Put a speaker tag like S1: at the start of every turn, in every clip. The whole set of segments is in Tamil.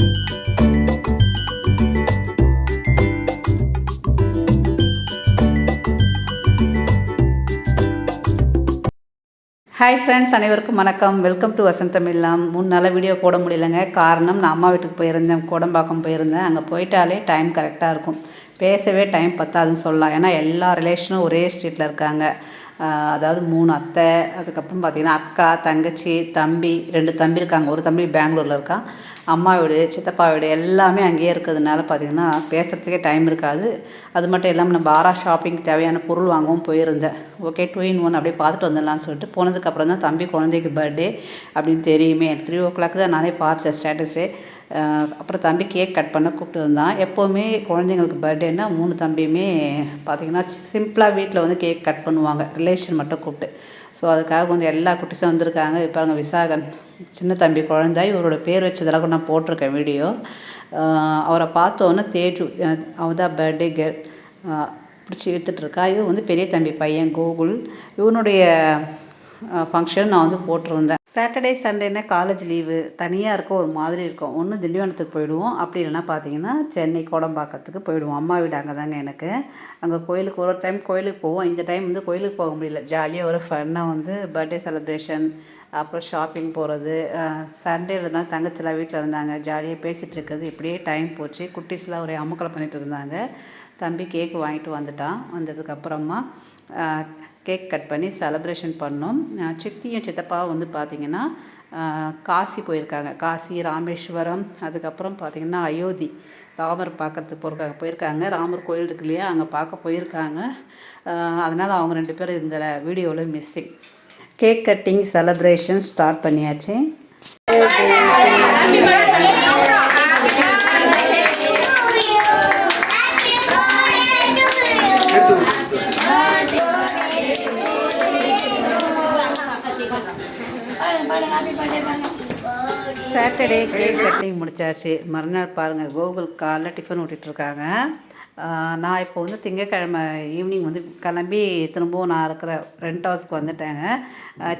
S1: ஹாய் ஃப்ரெண்ட்ஸ் அனைவருக்கும் வணக்கம். வெல்கம் டு வசந்தம் இல்லம் மூணு நாளாக வீடியோ போட முடியலங்க. காரணம் நான் அம்மா வீட்டுக்கு போயிருந்தேன். கோடம்பாக்கம் போயிருந்தேன். அங்கே போயிட்டாலே டைம் கரெக்டாக இருக்கும். பேசவே டைம் பத்தாதுன்னு சொல்லலாம். ஏன்னா எல்லா ரிலேஷனும் ஒரே ஸ்ட்ரீட்டில் இருக்காங்க. அதாவது மூணு அத்தை அதுக்கப்புறம் பார்த்திங்கன்னா அக்கா தங்கச்சி தம்பி ரெண்டு தம்பி இருக்காங்க. ஒரு தம்பி பெங்களூரில் இருக்கான். அம்மா வீடு சித்தப்பா வீடு எல்லாமே அங்கேயே இருக்கிறதுனால பார்த்திங்கன்னா பேசுகிறதுக்கே டைம் இருக்காது. அது மட்டும் இல்லாமல் நம்ம பாரா ஷாப்பிங் தேவையான பொருள் வாங்கவும் போயிருந்தேன். ஓகே டூ இன் ஒன் அப்படியே பார்த்துட்டு வந்துடலாம்னு சொல்லிட்டு போனதுக்கப்புறம் தான் தம்பி குழந்தைக்கு பர்த்டே அப்படின்னு தெரியுமே. த்ரீ ஓ கிளாக் தான் நானே பார்த்தேன் ஸ்டேட்டஸே அப்புறம் தம்பி கேக் கட் பண்ண கூப்பிட்டு இருந்தான். எப்போவுமே குழந்தைங்களுக்கு பர்த்டேன்னா மூணு தம்பியுமே பார்த்திங்கன்னா சிம்பிளாக வீட்டில் வந்து கேக் கட் பண்ணுவாங்க. ரிலேஷன் மட்டும் கூப்பிட்டு. ஸோ அதுக்காக கொஞ்சம் எல்லா குட்டிஸும் வந்திருக்காங்க. இப்போ பாருங்க விசாகன். சின்ன தம்பி குழந்தை இவரோட பேர் வச்சதெல்லாம் கூட நான் போட்டிருக்கேன் வீடியோ. அவரை பார்த்தோன்னே தேஜு அவள் தான் பர்த்டே கேர்ள் பிடிச்சி இழுத்துட்டு இருக்கா. இவன் வந்து பெரிய தம்பி பையன் கோகுல். இவனுடைய ஃபங்க்ஷன் நான் வந்து போட்டிருந்தேன். சாட்டர்டே சண்டேனா காலேஜ் லீவு தனியாக இருக்க ஒரு மாதிரி இருக்கும். ஒன்று திண்டிவனத்துக்கு போயிடுவோம். அப்படி இல்லைன்னா பார்த்தீங்கன்னா சென்னை கோடம்பாக்கத்துக்கு போயிடுவோம். அம்மா வீடு அங்கே தாங்க எனக்கு. அங்கே கோயிலுக்கு ஒரு டைம் கோயிலுக்கு போவோம். இந்த டைம் வந்து கோயிலுக்கு போக முடியல. ஜாலியாக ஒரு ஃபன்னாக வந்து பர்த்டே செலிப்ரேஷன் அப்புறம் ஷாப்பிங் போகிறது சண்டே தான் தங்கச்சிலாம் வீட்டில் இருந்தாங்க. ஜாலியாக பேசிகிட்டு இருக்கிறது. இப்படியே டைம் போச்சு. குட்டீஸ்லாம் ஒரே அமுக்கலை பண்ணிகிட்டு இருந்தாங்க. தம்பி கேக் வாங்கிட்டு வந்துட்டான் வந்ததுக்கப்புறமா கேக் கட் பண்ணி செலப்ரேஷன் பண்ணோம். சித்தியும் சித்தப்பாவும் வந்து பார்த்திங்கன்னா காசி போயிருக்காங்க. காசி ராமேஸ்வரம் அதுக்கப்புறம் பார்த்திங்கன்னா அயோத்தி. ராமர் பார்க்கறதுக்கு போயிருக்காங்க போயிருக்காங்க. ராமர் கோயில் இருக்கு இல்லையா? அங்கே பார்க்க போயிருக்காங்க. அதனால் அவங்க ரெண்டு பேரும் இந்த வீடியோவில் missing cake cutting celebration start பண்ணியாச்சு. சாட்டர்டே கேக் கட்டிங் முடிச்சாச்சு. மறுநாள் பாருங்கள் கோகுல் காலைல டிஃபன் ஊட்டிகிட்ருக்காங்க நான் இப்போ வந்து திங்கக்கிழமை ஈவினிங் வந்து கிளம்பி திரும்பவும் நான் இருக்கிற ரெண்ட் ஹவுஸ்க்கு வந்துட்டேங்க.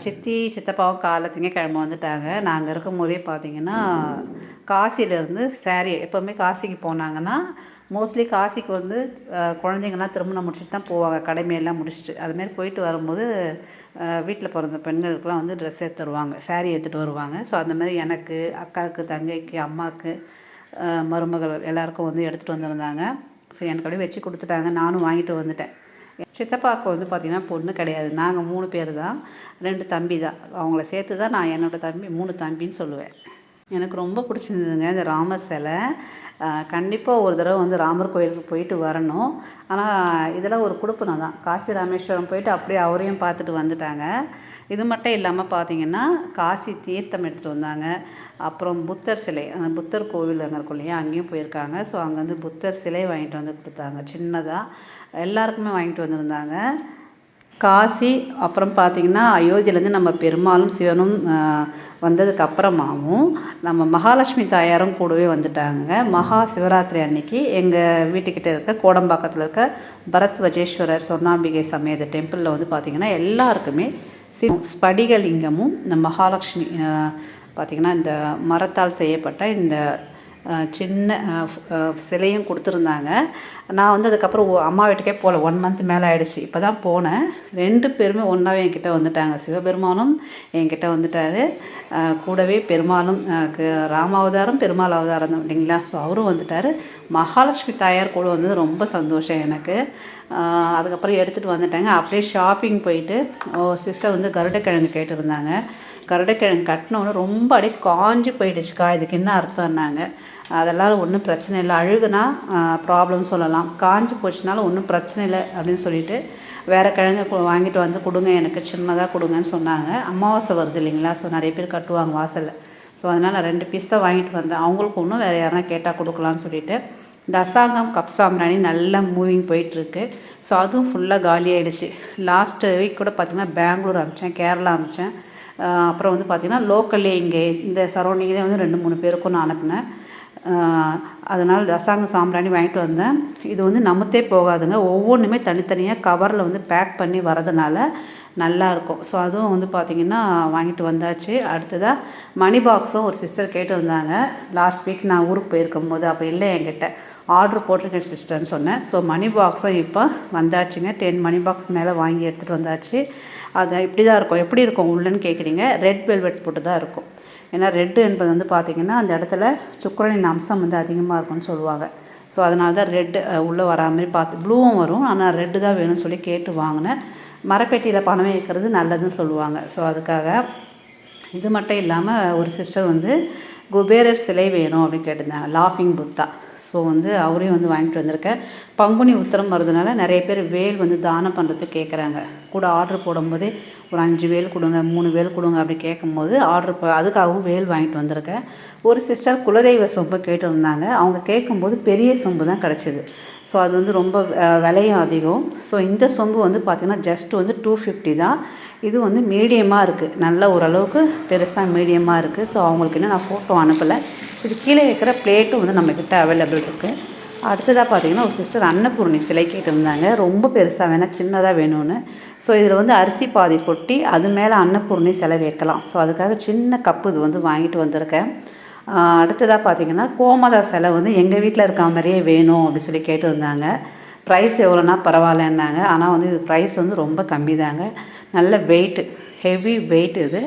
S1: சித்தி சித்தப்பாவும் காலைல திங்கக்கிழமை வந்துட்டாங்க. நாங்கள் இருக்கும் போதே பார்த்தீங்கன்னா காசியிலேருந்து saree எப்போவுமே காசிக்கு போனாங்கன்னா மோஸ்ட்லி காசிக்கு வந்து குழந்தைங்கள்லாம் திருமணம் முடிச்சுட்டு தான் போவாங்க. கடமையெல்லாம் முடிச்சுட்டு. அதுமாரி போயிட்டு வரும்போது வீட்டில் பிறந்த பெண்களுக்கெலாம் வந்து ட்ரெஸ் எடுத்து வருவாங்க saree எடுத்துகிட்டு வருவாங்க. ஸோ அந்த மாதிரி எனக்கு அக்காவுக்கு தங்கைக்கு அம்மாவுக்கு மருமகள் எல்லாருக்கும் வந்து எடுத்துகிட்டு வந்திருந்தாங்க. ஸோ எனக்கு அப்படியே வச்சு கொடுத்துட்டாங்க. நானும் வாங்கிட்டு வந்துட்டேன். சித்தப்பாவுக்கு வந்து பார்த்திங்கன்னா பொண்ணு கிடையாது. நாங்கள் மூணு பேர் தான். ரெண்டு தம்பி தான். அவங்கள சேர்த்து தான் நான் என்னோடய தம்பி மூணு தம்பின்னு சொல்லுவேன். எனக்கு ரொம்ப பிடிச்சிருந்ததுங்க இந்த ராமர் சிலை. கண்டிப்பாக ஒரு தடவை வந்து ராமர் கோயிலுக்கு போயிட்டு வரணும். ஆனால் இதெல்லாம் ஒரு குடுப்பனம் தான். காசி ராமேஸ்வரம் போயிட்டு அப்படியே அவரையும் பார்த்துட்டு வந்துட்டாங்க. இது மட்டும் இல்லாமல் பார்த்தீங்கன்னா காசி தீர்த்தம் எடுத்துகிட்டு வந்தாங்க. அப்புறம் புத்தர் சிலை அந்த புத்தர் கோவில் அங்கே இருக்கும் இல்லையா அங்கேயும் போயிருக்காங்க. ஸோ அங்கே வந்து புத்தர் சிலை வாங்கிட்டு வந்து கொடுத்தாங்க. சின்னதாக எல்லாருக்குமே வாங்கிட்டு வந்திருந்தாங்க. காசி அப்புறம் பார்த்திங்கன்னா அயோத்தியிலேருந்து நம்ம பெருமாளும் சிவனும் வந்ததுக்கு அப்புறமாவும் நம்ம மகாலட்சுமி தாயாரும் கூடவே வந்துட்டாங்க மகா சிவராத்திரி அன்னைக்கு எங்கள் வீட்டுக்கிட்ட இருக்க கோடம்பாக்கத்தில் இருக்க பரத் வஜேஸ்வரர் சொர்ணாம்பிகை சமேத டெம்பிளில் வந்து பார்த்திங்கன்னா எல்லாருக்குமே சி ஸ்படிகலிங்கமும் இந்த மகாலட்சுமி பார்த்திங்கன்னா இந்த மரத்தால் செய்யப்பட்ட இந்த சின்ன சிலையும் கொடுத்துருந்தாங்க. நான் வந்து அதுக்கப்புறம் அம்மா வீட்டுக்கே போகல. ஒன் மந்த் மேலே ஆகிடுச்சு இப்போ தான் போனேன். ரெண்டு பேருமே ஒன்றாவே என்கிட்ட வந்துட்டாங்க. சிவபெருமானும் என்கிட்ட வந்துட்டார். கூடவே பெருமாளும் ராமாவதாரம் பெருமாள் அவதாரம் தான் இல்லைங்களா? ஸோ அவரும் வந்துட்டார். மகாலட்சுமி தாயார் கூட வந்தது ரொம்ப சந்தோஷம் எனக்கு. அதுக்கப்புறம் எடுத்துகிட்டு வந்துட்டாங்க. அப்படியே ஷாப்பிங் போயிட்டு ஓ சிஸ்டர் வந்து கருடக்கிழங்கு கேட்டிருந்தாங்க. கருடக்கிழங்கு கட்டினோன்னு ரொம்ப அப்படியே காஞ்சி போயிடுச்சுக்கா. இதுக்கு என்ன அர்த்தம்னாங்க. அதெல்லாம் ஒன்றும் பிரச்சனை இல்லை. அழுகுனா ப்ராப்ளம் சொல்லலாம். காஞ்சி போச்சுனாலும் ஒன்றும் பிரச்சனை இல்லை அப்படின்னு சொல்லிட்டு வேறு கிழங்கு வாங்கிட்டு வந்து கொடுங்க எனக்கு சின்னதாக கொடுங்கன்னு சொன்னாங்க. அமாவாசை வருது இல்லைங்களா? ஸோ நிறைய பேர் கட்டுவாங்க வாசலில். ஸோ அதனால் நான் ரெண்டு பீஸ் தான் வாங்கிட்டு வந்தேன். அவங்களுக்கு ஒன்றும் வேறு யாருனா கேட்டால் கொடுக்கலான்னு சொல்லிட்டு. இந்த அசாங்கம் கப் சாம்பிராணி நல்லா மூவிங் போயிட்டுருக்கு. ஸோ அதுவும் ஃபுல்லாக காலி ஆயிடுச்சு. லாஸ்ட் வீக் கூட பார்த்திங்கன்னா பெங்களூர் அமிச்சேன் கேரளா அமிச்சேன் அப்புறம் வந்து பார்த்திங்கன்னா லோக்கல்லே இங்கே இந்த சரௌண்டிங்லேயே வந்து ரெண்டு மூணு பேருக்கும் நான் அனுப்பினேன். அதனால் ரசாங்க சாம்பிராணி வாங்கிட்டு வந்தேன். இது வந்து நமத்தே போகாதுங்க. ஒவ்வொன்றுமே தனித்தனியாக கவரில் வந்து பேக் பண்ணி வரதுனால நல்லாயிருக்கும் ஸோ அதுவும் வந்து பார்த்திங்கன்னா வாங்கிட்டு வந்தாச்சு. அடுத்ததாக மணி பாக்ஸும் ஒரு சிஸ்டர் கேட்டு வந்தாங்க. லாஸ்ட் வீக் நான் ஊருக்கு போயிருக்கும் போது அப்போ இல்லை என்கிட்ட. ஆர்டர் போட்டிருக்கேன் சிஸ்டர்னு சொன்னேன். ஸோ மணி பாக்ஸும் இப்போ வந்தாச்சுங்க. டென் மணி பாக்ஸ் மேலே வாங்கி எடுத்துகிட்டு வந்தாச்சு. அது இப்படி தான் இருக்கும். எப்படி இருக்கும் உள்ளன்னு கேட்குறீங்க ரெட் வெல்வெட் போட்டு தான் இருக்கும். ஏன்னா ரெட்டு என்பது வந்து பார்த்திங்கன்னா அந்த இடத்துல சுக்கரனின் அம்சம் வந்து அதிகமாக இருக்கும்னு சொல்லுவாங்க. ஸோ அதனால தான் ரெட்டு உள்ளே வரா மாதிரி பார்த்து ப்ளூவும் வரும். ஆனால் ரெட்டு தான் வேணும்னு சொல்லி கேட்டு வாங்கினேன் மரப்பெட்டியில் பணம் வைக்கிறது நல்லதுன்னு சொல்லுவாங்க. ஸோ அதுக்காக இது மட்டும் இல்லாமல் ஒரு சிஸ்டர் வந்து குபேரர் சிலை வேணும் அப்படின்னு கேட்டிருந்தாங்க. லாஃபிங் புத்தா ஸோ வந்து அவரையும் வந்து வாங்கிட்டு வந்திருக்கேன் பங்குனி உத்தரம் வரதுனால நிறைய பேர் வேல் வந்து தானம் பண்ணுறது கேட்குறாங்க கூட ஆர்டர் போடும்போதே ஒரு அஞ்சு வேல் கொடுங்க மூணு வேல் கொடுங்க அப்படி கேட்கும்போது ஆர்டர் அதுக்காகவும் வேல் வாங்கிட்டு வந்திருக்கேன். ஒரு சிஸ்டர் குலதெய்வ சொம்பு கேட்டு வந்தாங்க. அவங்க கேட்கும்போது பெரிய சொம்பு தான் கிடச்சிது. ஸோ அது வந்து ரொம்ப விலையும் அதிகம். ஸோ இந்த சொம்பு வந்து பார்த்திங்கன்னா ஜஸ்ட் வந்து டூ ஃபிஃப்டி தான். இது வந்து மீடியமாக இருக்குது நல்ல ஓரளவுக்கு பெருசாக மீடியமாக இருக்குது ஸோ அவங்களுக்கு இன்னும் நான் ஃபோட்டோ அனுப்பலை. இது கீழே வைக்கிற பிளேட்டும் வந்து நம்மக்கிட்ட அவைலபிள் இருக்குது அடுத்ததாக பார்த்தீங்கன்னா ஒரு சிஸ்டர் அன்னபூர்ணி சிலை கேட்டிருந்தாங்க. ரொம்ப பெருசாக வேணால் சின்னதாக வேணும்னு. ஸோ இதில் வந்து அரிசி பாதி கொட்டி அது மேலே அன்னபூர்ணி சிலை வைக்கலாம். ஸோ அதுக்காக சின்ன கப்பு இது வந்து வாங்கிட்டு வந்திருக்கேன். அடுத்ததாக பார்த்தீங்கன்னா கோமதா சிலை வந்து எங்கள் வீட்டில் இருக்க மாதிரியே வேணும் அப்படின்னு சொல்லி கேட்டிருந்தாங்க. ப்ரைஸ் எவ்வளோனா பரவாயில்லன்னாங்க. ஆனால் வந்து இது ப்ரைஸ் வந்து ரொம்ப கம்மி தாங்க நல்ல வெயிட்டு ஹெவி வெயிட் இது.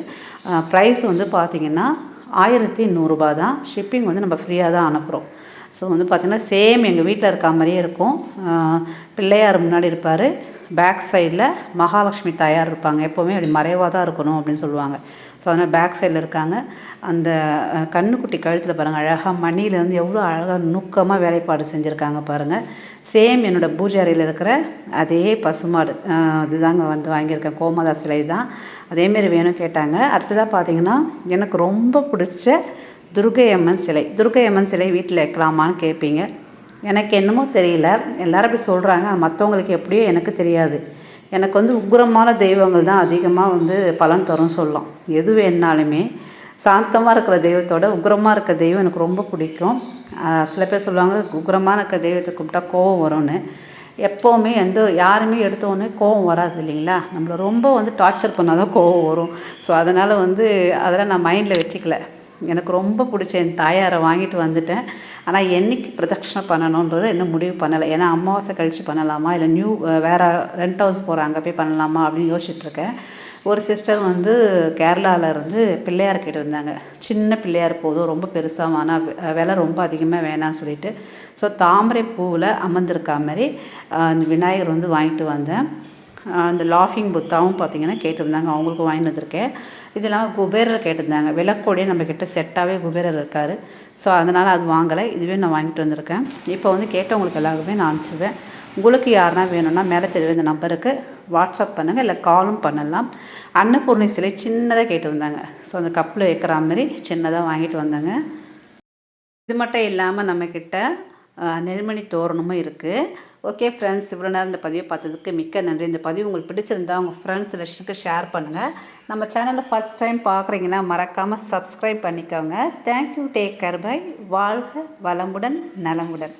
S1: ப்ரைஸ் வந்து பார்த்திங்கன்னா ஆயிரத்தி நூறுரூபா தான். ஷிப்பிங் வந்து நம்ம ஃப்ரீயாக தான் அனுப்புகிறோம் ஸோ வந்து பார்த்திங்கன்னா சேம் எங்கள் வீட்டில் இருக்க மாதிரியே இருக்கும். பிள்ளையார் முன்னாடி இருப்பார். பேக் சைடில் மகாலட்சுமி தாயார் இருப்பாங்க. எப்போவுமே அப்படி மறைவாக தான் இருக்கணும் அப்படின்னு சொல்லுவாங்க. ஸோ அதனால் பேக் சைடில் இருக்காங்க. அந்த கண்ணுக்குட்டி கழுத்தில் பாருங்கள் அழகாக மணிலேருந்து எவ்வளோ அழகாக நுக்கமாக வேலைப்பாடு செஞ்சுருக்காங்க பாருங்கள் சேம் என்னோடய பூஜை அறையில் இருக்கிற அதே பசுமாடு. இதுதாங்க வந்து வாங்கியிருக்கேன் கோமதா சிலை தான். அதேமாரி வேணும் கேட்டாங்க. அடுத்ததாக பார்த்தீங்கன்னா எனக்கு ரொம்ப பிடிச்ச துர்கை அம்மன் சிலை. துர்கை அம்மன் சிலை வீட்டில் வைக்கலாமான்னு கேட்பீங்க. எனக்கு என்னமோ தெரியல. எல்லோரும் அப்படி சொல்கிறாங்க மற்றவங்களுக்கு எப்படியோ எனக்கு தெரியாது. எனக்கு வந்து உக்ரமான தெய்வங்கள் தான் அதிகமாக வந்து பலன் தரும் சொல்லலாம். எது வேணாலுமே. சாந்தமாக இருக்கிற தெய்வத்தோட உக்ரமாக இருக்க தெய்வம் எனக்கு ரொம்ப பிடிக்கும். சில பேர் சொல்லுவாங்க உக்ரமாக இருக்க தெய்வத்தை கும்பிட்டா கோவம் வரும்னு. எப்போவுமே எந்த யாருமே எடுத்தோடனே கோவம் வராது இல்லைங்களா? நம்மளை ரொம்ப வந்து டார்ச்சர் பண்ணால் தான் கோவம் வரும். ஸோ அதனால் வந்து அதெல்லாம் நான் மைண்டில் வச்சுக்கல. எனக்கு ரொம்ப பிடிச்ச என் தாயாரை வாங்கிட்டு வந்துட்டேன். ஆனால் என்றைக்கு பிரதட்சணை பண்ணணுன்றதை இன்னும் முடிவு பண்ணலை. ஏன்னா அமாவாசை கழித்து பண்ணலாமா? இல்லை நியூ வேறு ரெண்ட் ஹவுஸ் போகிறாங்க போய் பண்ணலாமா? அப்படின்னு யோசிச்சுட்ருக்கேன் ஒரு சிஸ்டர் வந்து கேரளாவிலேருந்து பிள்ளையார் இருந்தாங்க. சின்ன பிள்ளையார் போதும் ரொம்ப பெருசாக ஆனால் விலை ரொம்ப அதிகமாக வேணாம்னு சொல்லிட்டு. ஸோ தாமரை பூவில் அமர்ந்திருக்கா மாதிரி அந்த விநாயகர் வந்து வாங்கிட்டு வந்தேன். அந்த லாஃபிங் புத்தாவும் பார்த்திங்கன்னா கேட்டிருந்தாங்க. அவங்களுக்கும் வாங்கி வந்திருக்கேன். இது இல்லாமல் குபேரர் கேட்டிருந்தாங்க. விளக்கோடையே நம்மக்கிட்ட செட்டாகவே குபேரர் இருக்கார். ஸோ அதனால் அது வாங்கலை. இதுவே நான் வாங்கிட்டு வந்திருக்கேன். இப்போ வந்து கேட்டவங்களுக்கு எல்லாருக்குமே நான் அனுப்பிச்சுவேன் உங்களுக்கு யாருனா வேணும்னா மேலே தெரியும் இந்த நம்பருக்கு வாட்ஸ்அப் பண்ணுங்கள் இல்லை காலும் பண்ணலாம். அன்னபூர்ணி சிலை சின்னதாக கேட்டிருந்தாங்க. ஸோ அந்த கப்பில் வைக்கிற மாதிரி சின்னதாக வாங்கிட்டு வந்தாங்க. இது மட்டும் இல்லாமல் நம்மக்கிட்ட நெல்மணி தோரணமும் இருக்குது ஓகே ஃப்ரெண்ட்ஸ் இவ்வளோ நேரம் இந்த பதிவை பார்த்ததுக்கு மிக்க நன்றி. இந்த பதிவு உங்களுக்கு பிடிச்சிருந்தா உங்கள் ஃப்ரெண்ட்ஸ் ரிலேஷனுக்கு ஷேர் பண்ணுங்கள் நம்ம சேனலில் ஃபஸ்ட் டைம் பார்க்குறீங்கன்னா மறக்காமல் சப்ஸ்கிரைப் பண்ணிக்கோங்க. தேங்க்யூ டேக் கேர் பை வாழ்க வளமுடன் நலமுடன்.